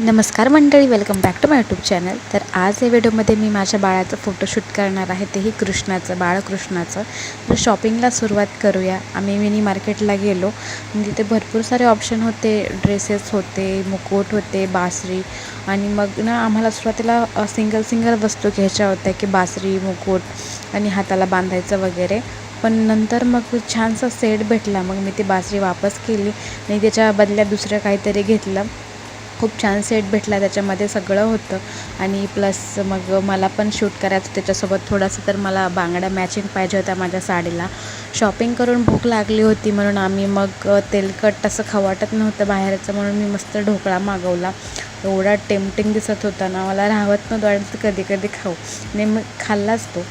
नमस्कार मंडळी welcome back to my YouTube channel तर आज या व्हिडिओमध्ये मी माझ्या बाळाचं फोटोशूट करणार आहे. तेही कृष्णाचं बाळकृष्णाचं. तर शॉपिंगला सुरुवात करूया. आम्ही मिनी मार्केटला गेलो. तिथे भरपूर सारे ऑप्शन होते. ड्रेसेस होते मुकुट होते बासरी. आणि मग ना आम्हाला सुरुवातीला सिंगल सिंगल वस्तू घ्यायच्या होत्या की बासरी मुकुट आणि हाताला बांधायचं वगैरे. पण नंतर मग छानसा सेट भेटला. मग मी ती बासरी वापस केली. आणि त्याच्या बदल्यात दुसरं काहीतरी घेतलं. खूप छान सेट भेटला त्याच्यामध्ये सगळं होतं. आणि प्लस मग मला पण शूट करायचं त्याच्यासोबत थोडंसं तर मला बांगड्या मॅचिंग पाहिजे होत्या माझ्या साडीला. शॉपिंग करून भूक लागली होती म्हणून आम्ही मग तेलकट असं खाऊ वाटत नव्हतं बाहेरचं म्हणून मी मस्त ढोकळा मागवला. एवढा टेम्पटिंग दिसत होता ना मला राहत नव्हतं आणि कधी कधी खाऊ. आणि मग खाल्लाच तो.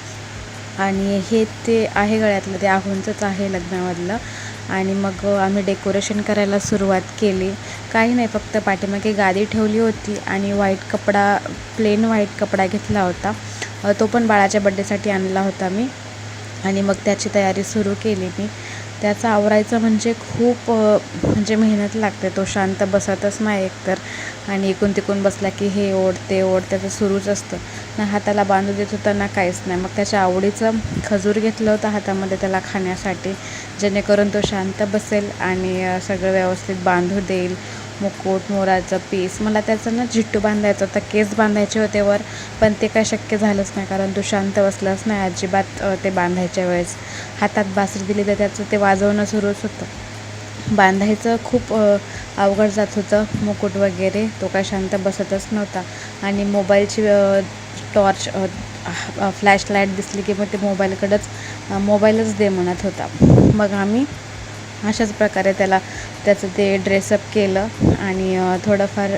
आणि हे ते आहे गळ्यातलं ते आहोंचंच आहे लग्नामधलं. आणि मग आम्ही डेकोरेशन करायला सुरुवात केली. काही नाही फक्त पाठीमागे गादी ठेवली होती आणि व्हाईट कपडा प्लेन व्हाईट कपडा घेतला होता. तो पण बाळाच्या बड्डेसाठी आणला होता मी. आणि मग त्याची तयारी सुरू केली मी. त्याचा आवरायचं म्हणजे खूप म्हणजे मेहनत लागते. तो शांत बसतच नाही एकतर. आणि इकून तिकून बसला की हे ओढ ते ओढ त्याचं सुरूच असतं. ना हाताला बांधू देत होता ना काहीच नाही. मग त्याच्या आवडीचं खजूर घेतलं होतं हातामध्ये त्याला खाण्यासाठी. जेणेकरून तो शांत बसेल आणि सगळं व्यवस्थित बांधू देईल. मुकुट मोराचं पीस. मला त्याचं ना झिट्टू बांधायचं होतं केस बांधायचे होते वर पण ते काय शक्य झालंच नाही कारण तो शांत बसलाच नाही अजिबात ते बांधायच्या वेळेस. हातात बासरी दिली तर त्याचं ते वाजवणं सुरूच होतं. बांधायचं खूप अवघड जात होतं मुकुट वगैरे. तो काय शांत बसतच नव्हता. आणि मोबाईलची टॉर्च फ्लॅश लाइट दिसली की मग ते मोबाईलकडंच मोबाईलच दे म्हणत होता. मग आम्ही अशाच प्रकारे त्याला त्याचं ते ड्रेसअप केलं आणि थोडंफार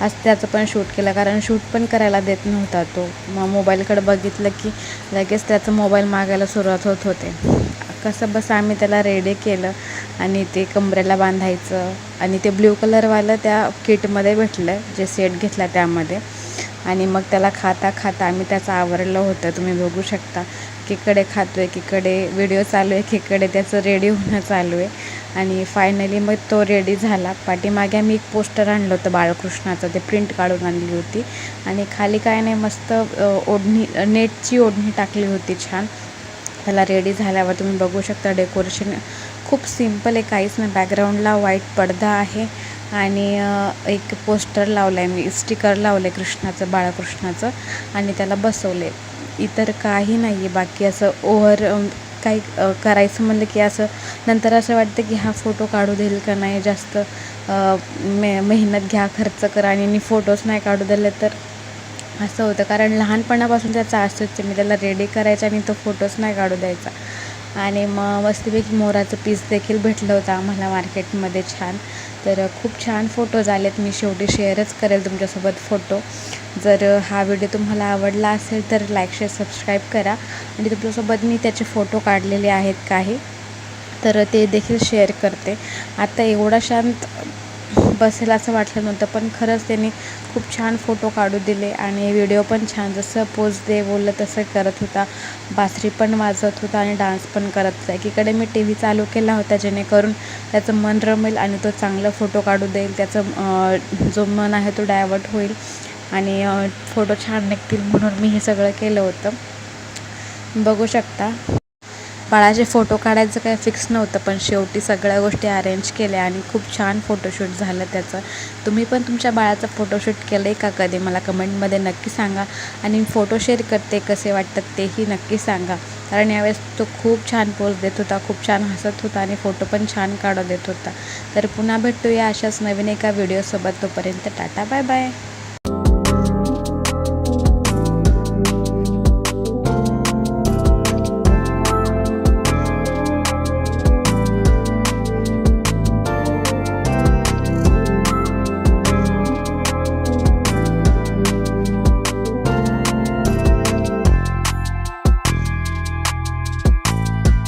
आज त्याचं पण शूट केलं. कारण शूट पण करायला देत नव्हता तो. मग मोबाईलकडे बघितलं की लगेच त्याचं मोबाईल मागायला सुरुवात होत होते. कसं बस आम्ही त्याला रेडी केलं आणि ते कमरेला बांधायचं आणि ते ब्ल्यू कलरवालं त्या किटमध्ये भेटलं जे सेट घेतला त्यामध्ये. आणि मग त्याला खाता खाता आम्ही त्याचं आवरलं होतं. तुम्ही बघू शकता. एकीकडे खातो आहे एकीकडे व्हिडिओ चालू आहे एकीकडे त्याचं रेडी होणं चालू आहे. आणि फायनली मग तो रेडी झाला. पाठीमागे आम्ही एक पोस्टर आणलं होतं बाळकृष्णाचं. ते प्रिंट काढून आणली होती. आणि खाली काय नाही मस्त ओढणी नेटची ओढणी टाकली होती छान. त्याला रेडी झाल्यावर तुम्ही बघू शकता डेकोरेशन खूप सिंपल आहे काहीच नाही. बॅकग्राऊंडला व्हाईट पडदा आहे. आणि एक पोस्टर लावलं आहे मी स्टिकर लावलं आहे कृष्णाचं बाळकृष्णाचं आणि त्याला बसवले इतर काही नाही आहे बाकी असं ओव्हर काही करायचं म्हणलं की असं नंतर असं वाटतं की हा फोटो काढू देईल का नाही जास्त मे मेहनत घ्या खर्च करा आणि फोटोज नाही काढू दिले तर असं होतं. कारण लहानपणापासून त्याचा असतोच मी त्याला रेडी करायचा आणि तो फोटोच नाही काढू द्यायचा. आणि मग मस्तपैकी मोराचं पीस देखील भेटलं होतं आम्हाला मार्केटमध्ये छान. तर खूप छान फोटोज आलेत. मी शेवटी शेअरच करेल तुमच्यासोबत फोटो जर हा व्हिडिओ तुम्हाला आवडला असेल तर लाईक शेअर सबस्क्राईब करा. आणि तुमच्यासोबत मी त्याचे फोटो काढलेले आहेत काही. तर ते देखील शेअर करते. आता एवढा शांत बसेल असं वाटलं नव्हतं पण खरंच त्यांनी खूप छान फोटो काढू दिले आणि व्हिडिओ पण छान जसं पोज दे बोललं तसं करत होता. बासरी पण वाजवत होता आणि डान्स पण करत होता. एकीकडे मी टी व्ही चालू केला होता जेणेकरून त्याचं मन रमेल आणि तो चांगलं फोटो काढू देईल. त्याचं जो मन आहे तो डायवर्ट होईल आणि फोटो छान निघतील म्हणून मी हे सगळं केलं होतं. बघू शकता. बाळाचे फोटो काढायचं काही फिक्स नव्हतं पण शेवटी सगळ्या गोष्टी अरेंज केल्या आणि खूप छान फोटोशूट झालं त्याचं. तुम्ही पण तुमच्या बाळाचं फोटोशूट केलं आहे का कधी? मला कमेंटमध्ये नक्की सांगा आणि फोटो शेअर करते कसे वाटतात तेही नक्की सांगा. कारण यावेळेस तो खूप छान पोज देत होता खूप छान हसत होता आणि फोटो पण छान काढत देत होता. तर पुन्हा भेटूया अशाच नवीन एका व्हिडिओसोबत तोपर्यंत टाटा बाय बाय